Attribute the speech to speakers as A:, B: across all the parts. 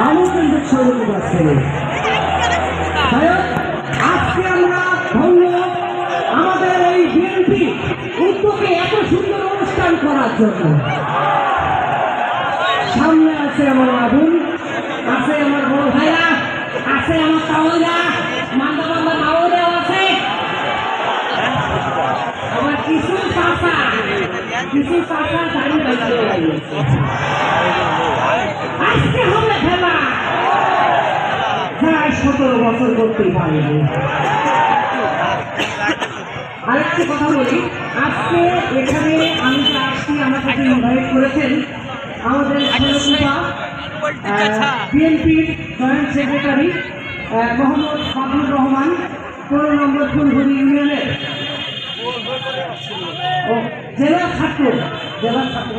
A: আমি কিন্তু ছেলে তাই আজকে আমরা ধন্য আমাদের এই বিএনপি উদ্যোগে এত সুন্দর অনুষ্ঠান করার জন্য। সামনে আছে আমার আগুন আছে আমার বড় ভাইরা আছে আমার তাওয়াইরা মান্দা সতেরো বছর করতেই পারেনি। আরেকটি কথা বলি, আজকে এখানে আমি যে আসছি, আমার কাছে ইনভাইট করেছেন আমাদের বিএনপির জয়েন্ট সেক্রেটারি মোহাম্মদ ফাদুর রহমান পনেরো নম্বর ফুলঘুরি ইউনিয়নের। জেলা ছাত্র জেলা ছাত্র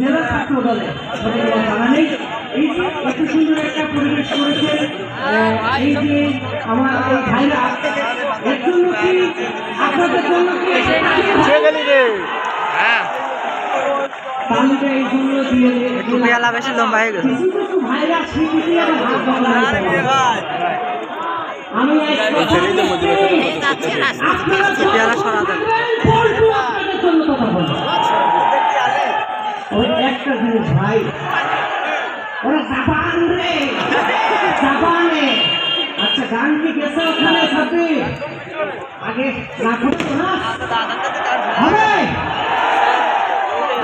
A: জেলা ছাত্র দলে। জানা নেই। এত সুন্দর একটা পরিবেশ করেছে এই যে আমার এই ভাইরা এর জন্য কি আপনাদের জন্য কি এটা তালিকা এই জন্য দিয়ে
B: একটু পেয়ালা বেশি লম্বা হয়ে গেছে। পেয়ালা সরা
A: একটা জিনিস ভাই ওরা জাপান রে। জাপানে। আচ্ছা গান কি গেছে ওখানে? সাথে আগে না করতো না? হবে।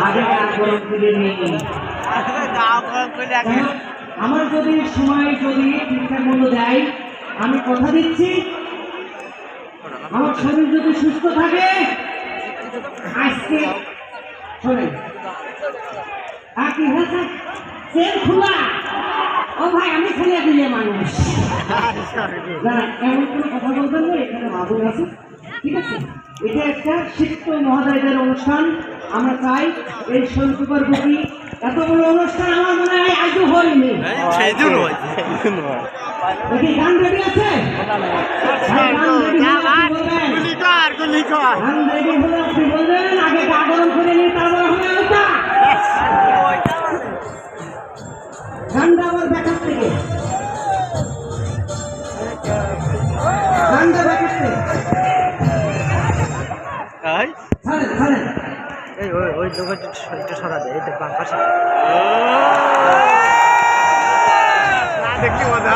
A: আগে গান করে নিয়ে আমার যদি সময় যদি ঠিকঠাক মতো দেয়, আমি কথা দিচ্ছি। আমার শরীর যদি সুস্থ থাকে, আজকে শোনেন। আর কি হয়েছে? সেল খোলা ও ভাই আমি ছেলে দিলে মানুষ। না না, এমন কোনো কথা বলবেন না এখানে মাদুর আছে। ঠিক আছে? এটা একটা শিক্ষক মহোদয়দের অনুষ্ঠান আমরা চাই এই শৈলকুপার বুকি এত বড় অনুষ্ঠান আমার মনে হয় আজও হয়নি। গান রেডি আছে? ভাই, গান ready হলে আপনি বলবেন। গান রেডি হলে আপনি বলবেন আগে গা গরম করে নিয়ে তারপর হবে আলোচনা
B: এই ওই ওই লোক একটু সরা দেয় এই তো বাম পাশে।
C: দেখতে মজা